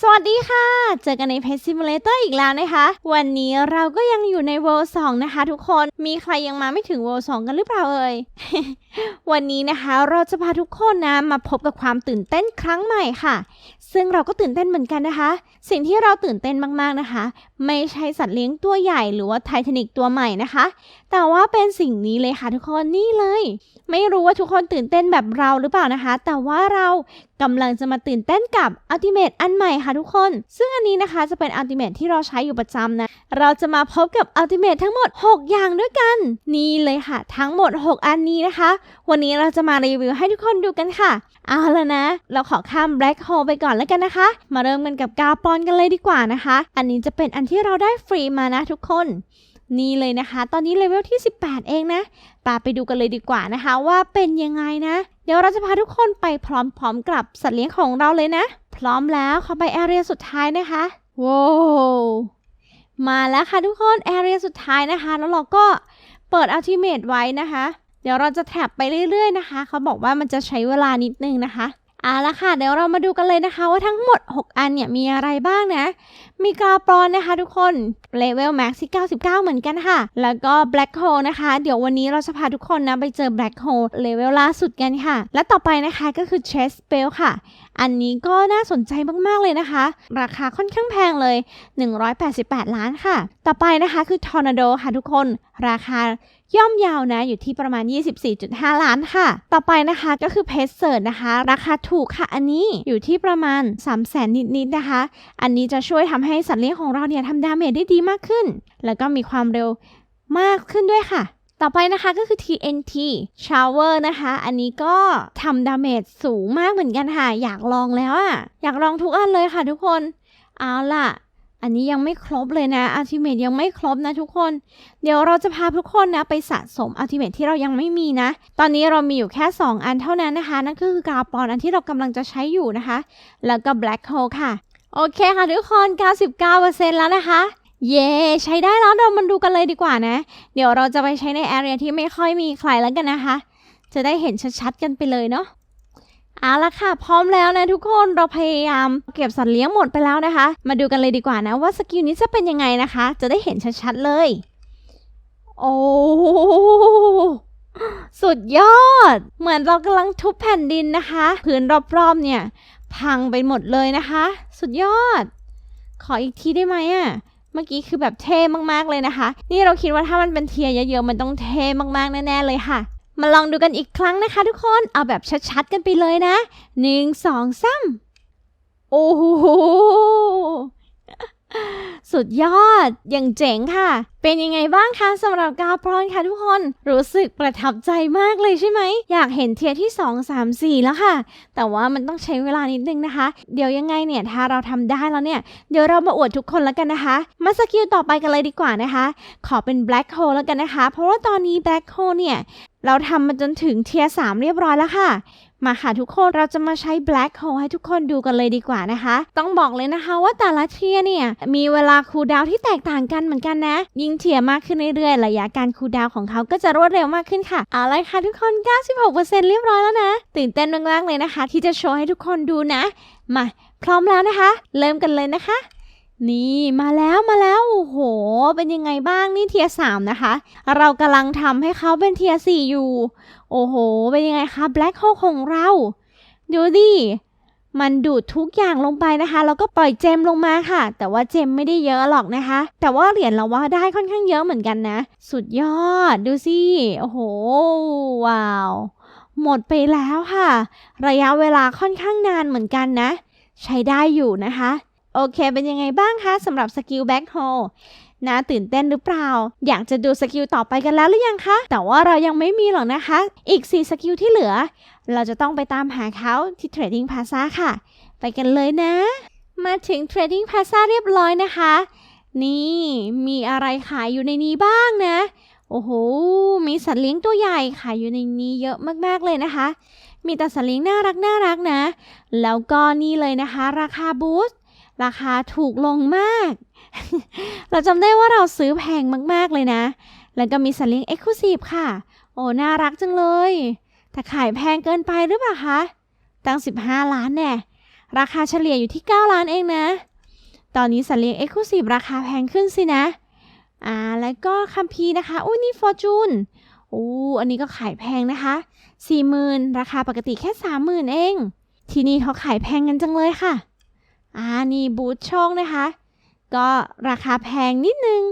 สวัสดีค่ะ เจอกันใน Pet Simulator อีกแล้วนะคะ วันนี้เราก็ยังอยู่ใน World 2 นะคะทุกคน มีใครยังมาไม่ถึง World 2 กันหรือเปล่าเอ่ย วันนี้นะคะเราจะพาทุกคนนะมาพบกับความตื่นเต้นครั้งใหม่ค่ะ ซึ่งเราก็ตื่นเต้นเหมือนกันนะคะ สิ่งที่เราตื่นเต้นมากๆนะคะ ไม่ใช่สัตว์เลี้ยงตัวใหญ่หรือว่าไททานิกตัวใหม่นะคะ แต่ว่าเป็นสิ่งนี้เลยค่ะทุกคนนี่เลย ไม่รู้ว่าทุกคนตื่นเต้นแบบเราหรือเปล่านะคะ แต่ว่าเรากำลังจะมาตื่นเต้นกับ Ultimate อันใหม่ค่ะทุกคน ซึ่งอันนี้นะคะจะเป็น Ultimate ที่เราใช้อยู่ประจำนะ เราจะมาพบกับ Ultimate ทั้งหมด 6 อย่างด้วยกัน นี่เลยค่ะ ทั้งหมด 6 อันนี้นะคะ วันนี้เราจะมารีวิวให้ทุกคนดูกันค่ะเอาละนะ เราขอข้าม Black Hole ไปก่อนแล้วกันนะคะ มาเริ่มกันกับกาปอนกันเลยดีกว่านะคะ อันนี้จะเป็นอันที่เราได้ฟรีมานะทุกคนนี่เลยนะคะ ตอนนี้เลเวลที่ 18 เองนะปาไปดูกันเลยดีกว่านะคะว่าเป็นยังไงนะ เดี๋ยวเราจะพาทุกคนไปพร้อมๆกับสัตว์เลี้ยงของเราเลยนะ พร้อมแล้วเขอไปแอเรียสุดท้ายนะคะว้าวมาแล้วค่ะทุกคนแอเรียสุดท้ายนะคะ แล้วเราก็เปิดอัลติเม e ไว้นะคะ เดี๋ยวเราจะแท็บไปเรื่อยๆนะคะ เขาบอกว่ามันจะใช้เวลานิดนึงนะคะเอาละค่ะ เดี๋ยวเรามาดูกันเลยนะคะว่าทั้งหมด 6 อันเนี่ยมีอะไรบ้างนะ มีกาปรอนนะคะทุกคนเลเวลแม็กซ์ที่99 เหมือนกันค่ะ แล้วก็ Black Hole นะคะ เดี๋ยววันนี้เราจะพาทุกคนนะไปเจอ Black Hole เลเวลล่าสุดกันค่ะ และต่อไปนะคะก็คือ Chest Spell ค่ะ อันนี้ก็น่าสนใจมากๆเลยนะคะ ราคาค่อนข้างแพงเลย 188 ล้านค่ะ ต่อไปนะคะคือ Tornado ค่ะทุกคน ราคา ย่อมยาวนะอยู่ที่ประมาณ 24.5 ล้านค่ะ ต่อไปนะคะก็คือ p e s s e r นะคะ ราคาถูกค่ะอันนี้อยู่ที่ประมาณ 3 0 0 0 0 0นิดๆนะคะ อันนี้จะช่วยทำให้สัตว์เลี้ยงของเราเนี่ยทำดาเมจได้ดีมากขึ้น แล้วก็มีความเร็วมากขึ้นด้วยค่ะต่อไปนะคะก็คือ TNT Shower นะคะ อันนี้ก็ทำดาเมจสูงมากเหมือนกันค่ะ อยากลองแล้วอะอยากลองทุกอันเลยค่ะทุกคน เอาล่ะ อันนี้ยังไม่ครบเลยนะ Ultimate ยังไม่ครบนะทุกคน เดี๋ยวเราจะพาทุกคนนะไปสะสม Ultimate ที่เรายังไม่มีนะ ตอนนี้เรามีอยู่แค่ 2 อันเท่านั้นนะคะ นั่นก็คือกาปอนอันที่เรากำลังจะใช้อยู่นะคะ แล้วก็ Black Hole ค่ะ โอเคค่ะทุกคน 99%แล้วนะคะ เย้ใช้ได้แล้วเรามาดูกันเลยดีกว่านะ เดี๋ยวเราจะไปใช้ในแอเรียที่ไม่ค่อยมีใครแล้วกันนะคะ จะได้เห็นชัดๆกันไปเลยเนาะ เอาละค่ะ พร้อมแล้วนะทุกคนเราพยายามเก็บสัตว์เลี้ยงหมดไปแล้วนะคะ มาดูกันเลยดีกว่านะว่าสกิลนี้จะเป็นยังไงนะคะ จะได้เห็นชัดๆเลย โอ้สุดยอด เหมือนเรากำลังทุบแผ่นดินนะคะพื้นรอบๆเนี่ย พังไปหมดเลยนะคะ สุดยอด ขออีกทีได้ไหมอะเมื่อกี้คือแบบเท่มากๆเลยนะคะ นี่เราคิดว่าถ้ามันเป็นเทียเยอะๆมันต้องเท่มากๆแน่ๆเลยค่ะ มาลองดูกันอีกครั้งนะคะทุกคน เอาแบบชัดๆกันไปเลยนะหนึ่งสองสามโอ้โห สุดยอด อย่างเจ๋งค่ะ เป็นยังไงบ้างคะสำหรับกาพรอนค่ะทุกคน รู้สึกประทับใจมากเลยใช่ไหม อยากเห็นเทียที่ 2 3 4 แล้วค่ะ แต่ว่ามันต้องใช้เวลานิดนึงนะคะ เดี๋ยวยังไงเนี่ย ถ้าเราทำได้แล้วเนี่ย เดี๋ยวเรามาอวดทุกคนแล้วกันนะคะ มาสกิลต่อไปกันเลยดีกว่านะคะ ขอเป็น Black Hole แล้วกันนะคะ เพราะว่าตอนนี้ Black Hole เนี่ย เราทำมาจนถึงเทียร์3เรียบร้อยแล้วค่ะ มาค่ะทุกคนเราจะมาใช้ Black Hole ให้ทุกคนดูกันเลยดีกว่านะคะ ต้องบอกเลยนะคะว่าแต่ละเทียร์เนี่ย มีเวลาคูลดาวที่แตกต่างกันเหมือนกันนะ ยิ่งเทียร์มากขึ้นเรื่อยๆ ระยะการคูลดาวของเขาก็จะรวดเร็วมากขึ้นค่ะ เอาลยค่ะทุกคน 96%เรียบร้อยแล้วนะ ตื่นเต้นมากๆเลยนะคะ ที่จะโชว์ให้ทุกคนดูนะ มาพร้อมแล้วนะคะ เริ่มกันเลยนะคะ นี่มาแล้วมาแล้วโอ้โห เป็นยังไงบ้างนี่เทียสามนะคะ เรากำลังทำให้เขาเป็นเทียสี่อยู่ โอ้โห เป็นยังไงคะ Black Hole ของเรา ดูดิมันดูดทุกอย่างลงไปนะคะ แล้วก็ปล่อยเจมลงมาค่ะ แต่ว่าเจมไม่ได้เยอะหรอกนะคะ แต่ว่าเหรียญเราว่าได้ค่อนข้างเยอะเหมือนกันนะ สุดยอด ดูสิ โอ้โห ว้าว หมดไปแล้วค่ะ ระยะเวลาค่อนข้างนานเหมือนกันนะ ใช้ได้อยู่นะคะ โอเค เป็นยังไงบ้างคะสำหรับสกิลแบ็คโฮ นะตื่นเต้นหรือเปล่า อยากจะดูสกิลต่อไปกันแล้วหรือยังคะ แต่ว่าเรายังไม่มีหรอกนะคะ อีก 4 สกิลที่เหลือ เราจะต้องไปตามหาเขาที่ Trading Plaza ค่ะ ไปกันเลยนะ มาถึง Trading Plaza เรียบร้อยนะคะ นี่มีอะไรขายอยู่ในนี้บ้างนะ โอ้โห มีสัตว์เลี้ยงตัวใหญ่ขายอยู่ในนี้เยอะมากๆเลยนะคะ มีแต่สัตว์เลี้ยงน่ารักน่ารักนะ แล้วก็นี่เลยนะคะ ราคาบูสราคาถูกลงมาก เราจำได้ว่าเราซื้อแพงมากๆเลยนะ แล้วก็มีสัตว์เลี้ยง Exclusive ค่ะ โอ้ น่ารักจังเลย แต่ขายแพงเกินไปหรือเปล่าคะ ตั้ง 15 ล้านแน่ ราคาเฉลี่ยอยู่ที่ 9 ล้านเองนะ ตอนนี้สัตว์เลี้ยง Exclusive ราคาแพงขึ้นสินะ อ่า แล้วก็คัมพีนะคะ อุ้ยนี่ฟอร์จูนอู้อันนี้ก็ขายแพงนะคะ 40,000 ราคาปกติแค่ 30,000 เอง ที่นี้เขาขายแพงกันจังเลยค่ะ อ่า นี่บูธโชคนะคะ ก็ราคาแพงนิดนึง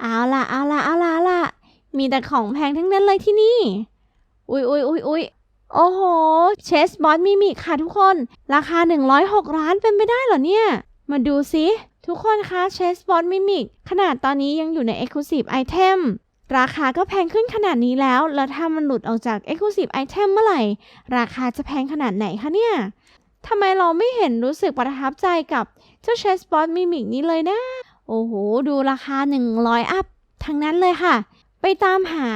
เอาล่ะเอาล่ะเอาล่ะล่ะ มีแต่ของแพงทั้งนั้นเลยที่นี่ อุ๊ยอุ๊ยอุ๊ยอุ๊ยโอ้โห เชสบอสมิมิค่ะทุกคน ราคา 106 ล้านเป็นไปได้เหรอเนี่ย มาดูสิทุกคนคะเชสบอสมิมิขนาดตอนนี้ยังอยู่ใน Exclusive Item ราคาก็แพงขึ้นขนาดนี้แล้ว แล้วถ้ามันหลุดออกจาก Exclusive Item เมื่อไหร่ ราคาจะแพงขนาดไหนคะเนี่ยทำไมเราไม่เห็นรู้สึกประทับใจกับ จ้าเชสบอสมิมินี้เลยนะ โอ้โห ดูราคา 100 อัพทั้งนั้นเลยค่ะ ไปตามหา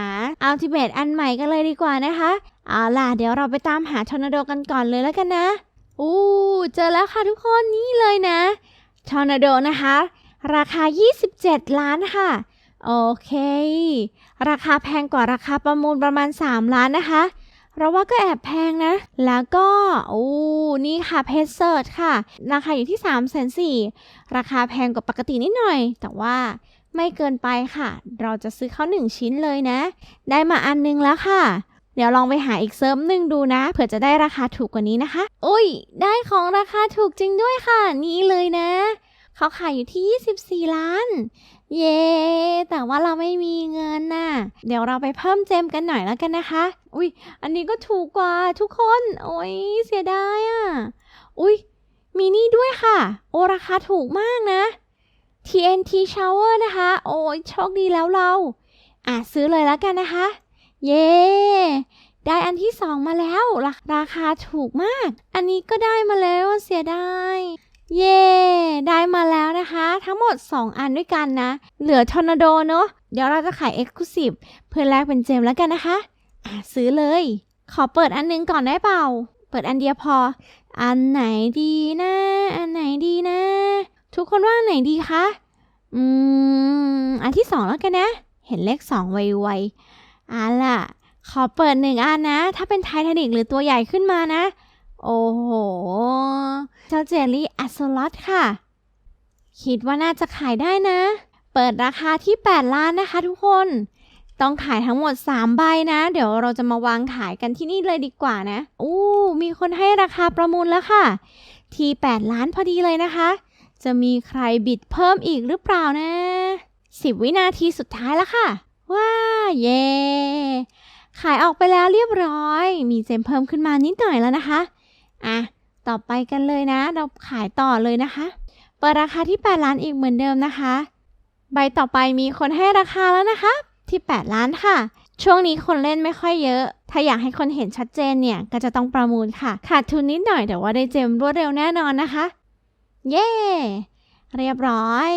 Ultimate อันใหม่กันเลยดีกว่านะคะเอาล่ะ เดี๋ยวเราไปตามหาทอร์นาโดกันก่อนเลยแล้วกันนะ อู้เจอแล้วค่ะทุกคนนี่เลยนะทอร์นาโดนะคะ ราคา 27 ล้านค่ะ โอเค ราคาแพงกว่าราคาประมูลประมาณ 3 ล้านนะคะ เราว่าก็แอบแพงนะ แล้วก็อู้นี่ค่ะเพจเซิร์ชค่ะ ราคาอยู่ที่3ามแสนสี่ราคาแพงกว่าปกตินิดหน่อย แต่ว่าไม่เกินไปค่ะ เราจะซื้อเขาหนึ่งชิ้นเลยนะ ได้มาอันนึงแล้วค่ะ เดี๋ยวลองไปหาอีกเซิร์ฟหนึ่งดูนะเผื่อจะได้ราคาถูกกว่านี้นะคะ อุ้ย ได้ของราคาถูกจริงด้วยค่ะ นี่เลยนะ เขาขายอยู่ที่ 24 ล้าน เย้ แต่ว่าเราไม่มีเงินน่ะ เดี๋ยวเราไปเพิ่มเจมกันหน่อยแล้วกันนะคะ อุ้ย อันนี้ก็ถูกกว่าทุกคน โอ้ยเสียดายอะ อุ้ย มีนี่ด้วยค่ะ โอราคาถูกมากนะ TNT Shower นะคะ โอ้ยโชคดีแล้วเรา อะซื้อเลยแล้วกันนะคะ เย้ ได้อันที่สองมาแล้ว ราราคาถูกมาก อันนี้ก็ได้มาแล้วเสียดาย เย้ได้มาแล้วนะคะ ทั้งหมด 2 อันด้วยกันนะ เหลือทอร์นาโดเนอะเดี๋ยวเราจะขาย Exclusive เพื่อแลกเป็นเจมแล้วกันนะคะอะซื้อเลย ขอเปิดอันหนึงก่อนได้เปล่า เปิดอันเดียวพอ อันไหนดีนะ อันไหนดีนะ ทุกคนว่าอันไหนดีคะ อืม อันที่สองแล้วกันนะ เห็นเลขสองไวๆอะล่ะ ขอเปิดหนึ่งอันนะ ถ้าเป็นไททานิกหรือตัวใหญ่ขึ้นมานะ โอ้โห เจ้าเจลลี่อัสลอตค่ะ คิดว่าน่าจะขายได้นะ เปิดราคาที่ 8 ล้านนะคะทุกคน ต้องขายทั้งหมด 3 ใบนะ เดี๋ยวเราจะมาวางขายกันที่นี่เลยดีกว่านะ อู้ มีคนให้ราคาประมูลแล้วค่ะ ที่ 8 ล้านพอดีเลยนะคะ จะมีใครบิดเพิ่มอีกหรือเปล่านะ 10 วินาทีสุดท้ายแล้วค่ะ ว้า เย่ขายออกไปแล้วเรียบร้อย มีเจมเพิ่มขึ้นมานิดหน่อยแล้วนะคะ อะต่อไปกันเลยนะ เราขายต่อเลยนะคะ เปิดราคาที่ 8 ล้านอีกเหมือนเดิมนะคะ ใบต่อไปมีคนให้ราคาแล้วนะคะ ที่ 8 ล้านค่ะ ช่วงนี้คนเล่นไม่ค่อยเยอะ ถ้าอยากให้คนเห็นชัดเจนเนี่ย ก็จะต้องประมูลค่ะ ขาดทุนนิดหน่อยแต่ว่าได้เจมรวดเร็วแน่นอนนะคะ เย้เรียบร้อย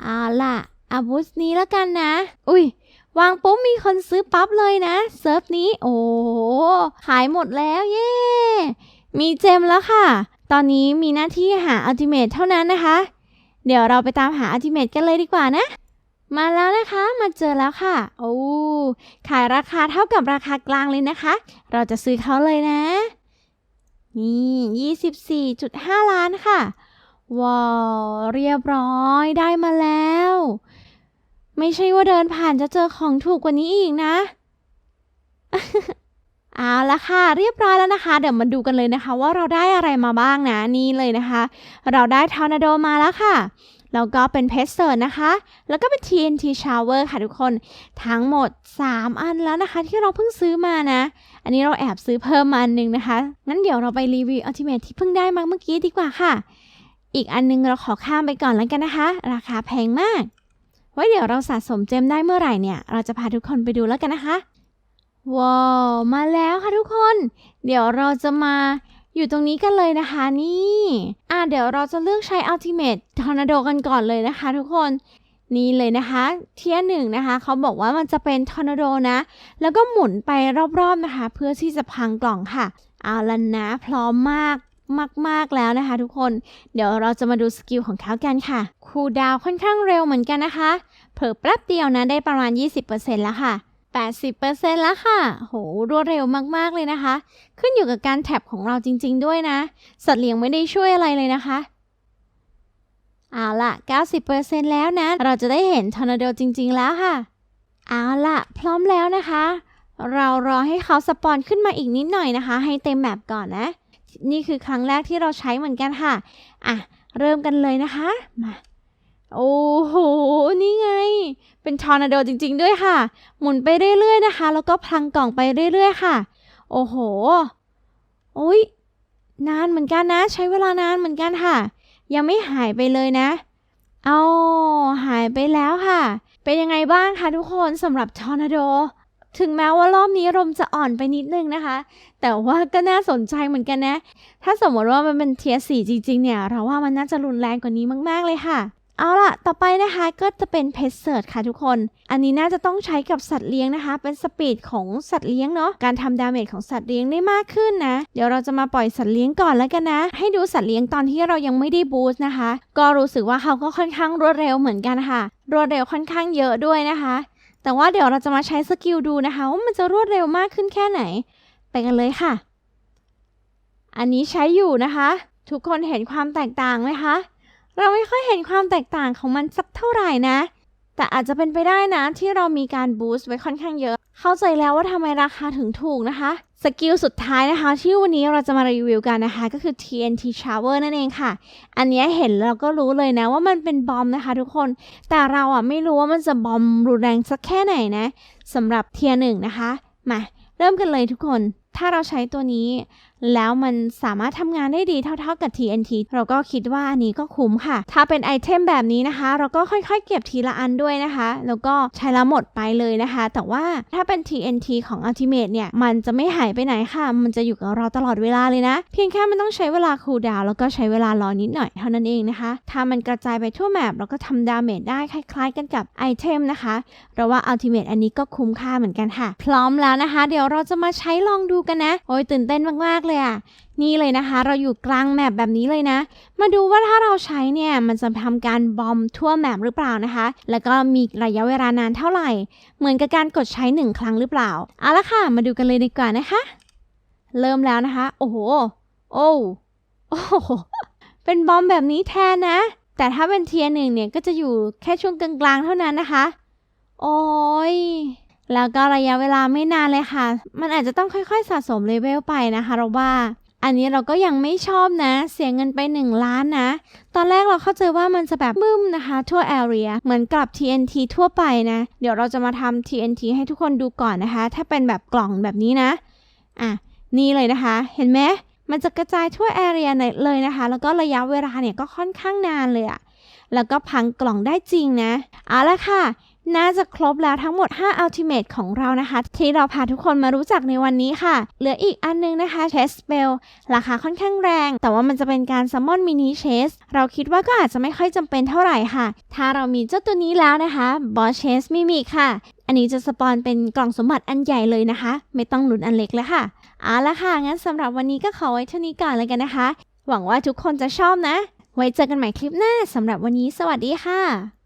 เอาล่ะอาบูสนี้แล้วกันนะ อุ้ย วางปุ๊บมีคนซื้อปั๊บเลยนะ เซิร์ฟนี้ โอ้โหขายหมดแล้ว เย้ มีเจมแล้วค่ะ ตอนนี้มีหน้าที่หาอัลติเมทเท่านั้นนะคะ เดี๋ยวเราไปตามหาอัลติเมทกันเลยดีกว่านะ มาแล้วนะคะ มาเจอแล้วค่ะ โอ้ ขายราคาเท่ากับราคากลางเลยนะคะ เราจะซื้อเขาเลยนะ นี่ 24.5 ล้านค่ะว้าวเรียบร้อยได้มาแล้ว ไม่ใช่ว่าเดินผ่านจะเจอของถูกกว่านี้อีกนะ เอาละค่ะ เรียบร้อยแล้วนะคะ เดี๋ยวมาดูกันเลยนะคะ ว่าเราได้อะไรมาบ้างนะนี่เลยนะคะ เราได้ทอร์นาโดมาแล้วค่ะแล้วก็เป็นเพสเซอร์นะคะ แล้วก็เป็น TNT Shower ค่ะทุกคน ทั้งหมด 3 อันแล้วนะคะ ที่เราเพิ่งซื้อมานะ อันนี้เราแอบซื้อเพิ่มมาอันหนึงนะคะ งั้นเดี๋ยวเราไปรีวิวอัลติเมทที่เพิ่งได้มาเมื่อกี้ดีกว่าค่ะ อีกอันนึงเราขอข้ามไปก่อนแล้วกันนะคะ ราคาแพงมาก ไว้เดี๋ยวเราสะสมเจมได้เมื่อไหร่เนี่ย เราจะพาทุกคนไปดูแล้วกันนะคะ ว้าวมาแล้วค่ะทุกคน เดี๋ยวเราจะมาอยู่ตรงนี้กันเลยนะคะนี่อะเดี๋ยวเราจะเลือกใช้ Ultimate Tornado กันก่อนเลยนะคะ ทุกคนนี่เลยนะคะเทียร์หนึ่งนะคะเขาบอกว่ามันจะเป็นทอร์นาโดนะ แล้วก็หมุนไปรอบๆนะคะ เพื่อที่จะพังกล่องค่ะเอาละนะพร้อมมากมากๆแล้วนะคะ ทุกคนเดี๋ยวเราจะมาดูสกิลของเขากันค่ะคูดาวค่อนข้างเร็วเหมือนกันนะคะ เผลอแป๊บเดียวนะได้ประมาณ 20%แล้วค่ะ 80%แล้วค่ะ โห รวดเร็วมาก ๆ เลยนะคะ ขึ้นอยู่กับการแท็บของเราจริง ๆ ด้วยนะ สัตว์เลี้ยงไม่ได้ช่วยอะไรเลยนะคะ เอาละ90%แล้วนะ เราจะได้เห็นทอร์นาโดจริง ๆ แล้วค่ะ เอาละพร้อมแล้วนะคะ เรารอให้เขาสปอนขึ้นมาอีกนิดหน่อยนะคะ ให้เต็มแมปก่อนนะ นี่คือครั้งแรกที่เราใช้เหมือนกันค่ะ อะ เริ่มกันเลยนะคะ มา โอ้โห นี่ไง เป็นทอร์นาโดจริง ๆ ด้วยค่ะ หมุนไปเรื่อย ๆ นะคะ แล้วก็พลังกล่องไปเรื่อย ๆ ค่ะ โอ้โห โอ้ย นานเหมือนกันนะ ใช้เวลานานเหมือนกันค่ะ ยังไม่หายไปเลยนะ เอาหายไปแล้วค่ะ เป็นยังไงบ้างคะทุกคนสำหรับทอร์นาโด ถึงแม้ว่ารอบนี้ลมจะอ่อนไปนิดนึงนะคะ แต่ว่าก็น่าสนใจเหมือนกันนะ ถ้าสมมติว่ามันเป็นเทียสีจริงๆ เนี่ย เราว่ามันน่าจะรุนแรงกว่านี้มาก ๆ เลยค่ะ เอาล่ะ ต่อไปนะคะก็จะเป็นเพจเซิร์ชค่ะทุกคน อันนี้น่าจะต้องใช้กับสัตว์เลี้ยงนะคะ เป็นสปีดของสัตว์เลี้ยงเนาะ การทำดาเมจของสัตว์เลี้ยงได้มากขึ้นนะ เดี๋ยวเราจะมาปล่อยสัตว์เลี้ยงก่อนแล้วกันนะ ให้ดูสัตว์เลี้ยงตอนที่เรายังไม่ได้บูสต์นะคะ ก็รู้สึกว่าเขาก็ค่อนข้างรวดเร็วเหมือนกันค่ะ รวดเร็วค่อนข้างเยอะด้วยนะคะ แต่ว่าเดี๋ยวเราจะมาใช้สกิลดูนะคะว่ามันจะรวดเร็วมากขึ้นแค่ไหน ไปกันเลยค่ะ อันนี้ใช้อยู่นะคะ ทุกคนเห็นความแตกต่างไหมคะ เราไม่ค่อยเห็นความแตกต่างของมันสักเท่าไหร่นะ แต่อาจจะเป็นไปได้นะที่เรามีการบูสต์ไว้ค่อนข้างเยอะ เข้าใจแล้วว่าทำไมราคาถึงถูกนะคะ สกิลสุดท้ายนะคะ ที่วันนี้เราจะมารีวิวกันนะคะ ก็คือ TNT Shower นั่นเองค่ะ อันนี้เห็นเราก็รู้เลยนะว่ามันเป็นบอมนะคะทุกคน แต่เราอะไม่รู้ว่ามันจะบอมรุนแรงสักแค่ไหนนะสำหรับเทียหนึ่งนะคะ มาเริ่มกันเลยทุกคน ถ้าเราใช้ตัวนี้ แล้วมันสามารถทำงานได้ดีเท่า ๆ กับ TNT เราก็คิดว่าอันนี้ก็คุ้มค่ะ ถ้าเป็นไอเทมแบบนี้นะคะ เราก็ค่อยๆ เก็บทีละอันด้วยนะคะ แล้วก็ใช้ล้วหมดไปเลยนะคะ แต่ว่าถ้าเป็น TNT ของ Ultimate เนี่ย มันจะไม่หายไปไหนค่ะ มันจะอยู่กับเราตลอดเวลาเลยนะ เพียงแค่มันต้องใช้เวลาคูลดาวแล้วก็ใช้เวลารอนิดหน่อยเท่านั้นเองนะคะ ถ้ามันกระจายไปทั่วแมปแล้วก็ทำดาเมจได้คล้าย ๆ กันกับไอเทมนะคะเราว่า Ultimate อันนี้ก็คุ้มค่าเหมือนกันค่ะ พร้อมแล้วนะคะ เดี๋ยวเราจะมาใช้ลองดูกันนะ โอ้ยตื่นเต้นมากๆเลยอะนี่เลยนะคะ เราอยู่กลางแมปแบบนี้เลยนะ มาดูว่าถ้าเราใช้เนี่ยมันจะทำการบอมทั่วแมปหรือเปล่านะคะ แล้วก็มีระยะเวลานานเท่าไหร่ เหมือนกับการกดใช้หนึ่งครั้งหรือเปล่าเอาละค่ะ มาดูกันเลยดีกว่านะคะ เริ่มแล้วนะคะ โอ้โห โอ้โอ้โหเป็นบอมแบบนี้แทนนะ แต่ถ้าเป็นเทียหนึ่งเนี่ยก็จะอยู่แค่ช่วงกลางๆเท่านั้นนะคะ โอ้ย แล้วก็ระยะเวลาไม่นานเลยค่ะ มันอาจจะต้องค่อยๆสะสมเลเวลไปนะคะเราว่า อันนี้เราก็ยังไม่ชอบนะ เสียเงินไป 1 ล้านนะ ตอนแรกเราเข้าใจว่ามันจะแบบบึ้มนะคะ ทั่วแอเรียเหมือนกับ TNT ทั่วไปนะ เดี๋ยวเราจะมาทำ TNT ให้ทุกคนดูก่อนนะคะ ถ้าเป็นแบบกล่องแบบนี้นะ อะ นี่เลยนะคะ เห็นไหมมันจะกระจายทั่วแอเรียเลยนะคะ แล้วก็ระยะเวลาเนี่ยก็ค่อนข้างนานเลยอะแล้วก็พังกล่องได้จริงนะ เอาละค่ะ น่าจะครบแล้วทั้งหมด 5 Ultimate ของเรานะคะ ที่เราพาทุกคนมารู้จักในวันนี้ค่ะ เหลืออีกอันนึงนะคะ Chest Spell ราคาค่อนข้างแรง แต่ว่ามันจะเป็นการ Summon Mini Chest เราคิดว่าก็อาจจะไม่ค่อยจำเป็นเท่าไหร่ค่ะ ถ้าเรามีเจ้าตัวนี้แล้วนะคะ Boss Chest Mimic ค่ะ อันนี้จะสปอนเป็นกล่องสมบัติอันใหญ่เลยนะคะ ไม่ต้องลุ้นอันเล็กแล้วค่ะเอาละค่ะ งั้นสำหรับวันนี้ก็ขอไว้เท่านี้ก่อนเลยกันนะคะ หวังว่าทุกคนจะชอบนะ ไว้เจอกันใหม่คลิปหน้าสำหรับวันนี้สวัสดีค่ะ